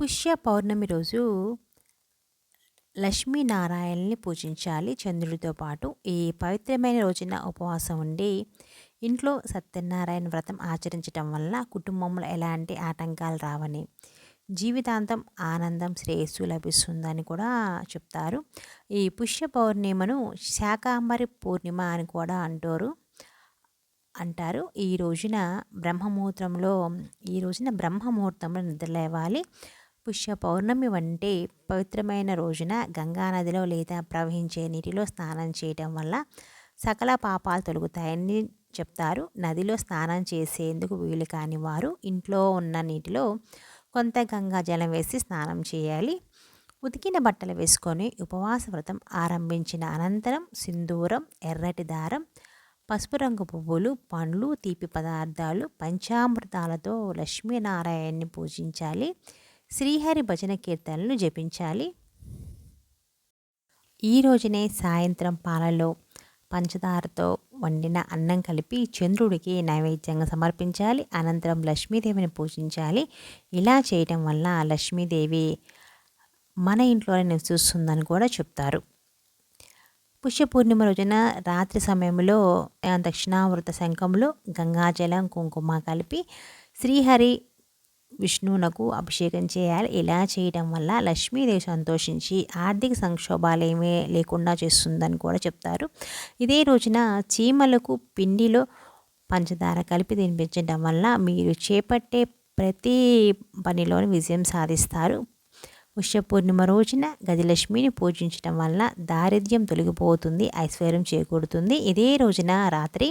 పుష్య పౌర్ణమి రోజు లక్ష్మీనారాయణని పూజించాలి. చంద్రుడితో పాటు ఈ పవిత్రమైన రోజున ఉపవాసం ఉండి ఇంట్లో సత్యనారాయణ వ్రతం ఆచరించటం వల్ల కుటుంబంలో ఎలాంటి ఆటంకాలు రావని జీవితాంతం ఆనందం శ్రేయస్సు లభిస్తుందని కూడా చెప్తారు. ఈ పుష్య పౌర్ణిమను శాకాంబరి పూర్ణిమ అని కూడా అంటారు అంటారు. ఈ రోజున బ్రహ్మముహూర్తంలో ఈ రోజున బ్రహ్మముహూర్తంలో నిద్రలేవాలి. పుష్య పౌర్ణమి వంటి పవిత్రమైన రోజున గంగానదిలో లేదా ప్రవహించే నీటిలో స్నానం చేయటం వల్ల సకల పాపాలు తొలుగుతాయని చెప్తారు. నదిలో స్నానం చేసేందుకు వీలు కాని వారు ఇంట్లో ఉన్న నీటిలో కొంత గంగా జలం వేసి స్నానం చేయాలి. ఉతికిన బట్టలు వేసుకొని ఉపవాస వ్రతం ఆరంభించిన అనంతరం సింధూరం ఎర్రటి దారం పసుపు రంగు పువ్వులు పండ్లు తీపి పదార్థాలు పంచామృతాలతో లక్ష్మీనారాయణని పూజించాలి. శ్రీహరి భజన కీర్తనలను జపించాలి. ఈ రోజునే సాయంత్రం పాలలో పంచదారతో వండిన అన్నం కలిపి చంద్రుడికి నైవేద్యంగా సమర్పించాలి. అనంతరం లక్ష్మీదేవిని పూజించాలి. ఇలా చేయటం వల్ల లక్ష్మీదేవి మన ఇంట్లోనే నివసిస్తుందని కూడా చెప్తారు. పుష్య పూర్ణిమ రోజున రాత్రి సమయంలో దక్షిణావృత శంఖంలో గంగాజలం కుంకుమ కలిపి శ్రీహరి విష్ణువునకు అభిషేకం చేయాలి. ఇలా చేయడం వల్ల లక్ష్మీదేవి సంతోషించి ఆర్థిక సంక్షోభాలు ఏమీ లేకుండా చేస్తుందని కూడా చెప్తారు. ఇదే రోజున చీమలకు పిండిలో పంచదార కలిపి తినిపించడం వల్ల మీరు చేపట్టే ప్రతి పనిలోని విజయం సాధిస్తారు. పుష్య పూర్ణిమ రోజున గజలక్ష్మిని పూజించడం వల్ల దారిద్ర్యం తొలగిపోతుంది ఐశ్వర్యం చేకూరుతుంది. ఇదే రోజున రాత్రి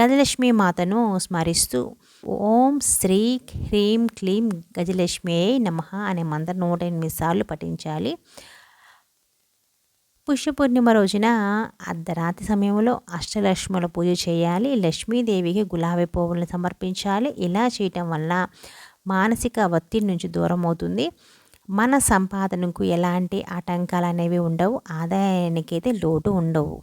గజలక్ష్మి మాతను స్మరిస్తూ ఓం శ్రీ హ్రీం క్లీం గజలక్ష్మి నమ అనే మంత్రం నూట ఎనిమిది సార్లు పఠించాలి. పుష్య పూర్ణిమ రోజున అర్ధరాత్రి సమయంలో అష్టలక్ష్ముల పూజ చేయాలి. లక్ష్మీదేవికి గులాబీ పువ్వులను సమర్పించాలి. ఇలా చేయటం వల్ల మానసిక ఒత్తిడి నుంచి దూరం అవుతుంది మన సంపాదనకు ఎలాంటి ఆటంకాలు అనేవి ఉండవు. ఆదాయానికి అయితే లోటు ఉండవు.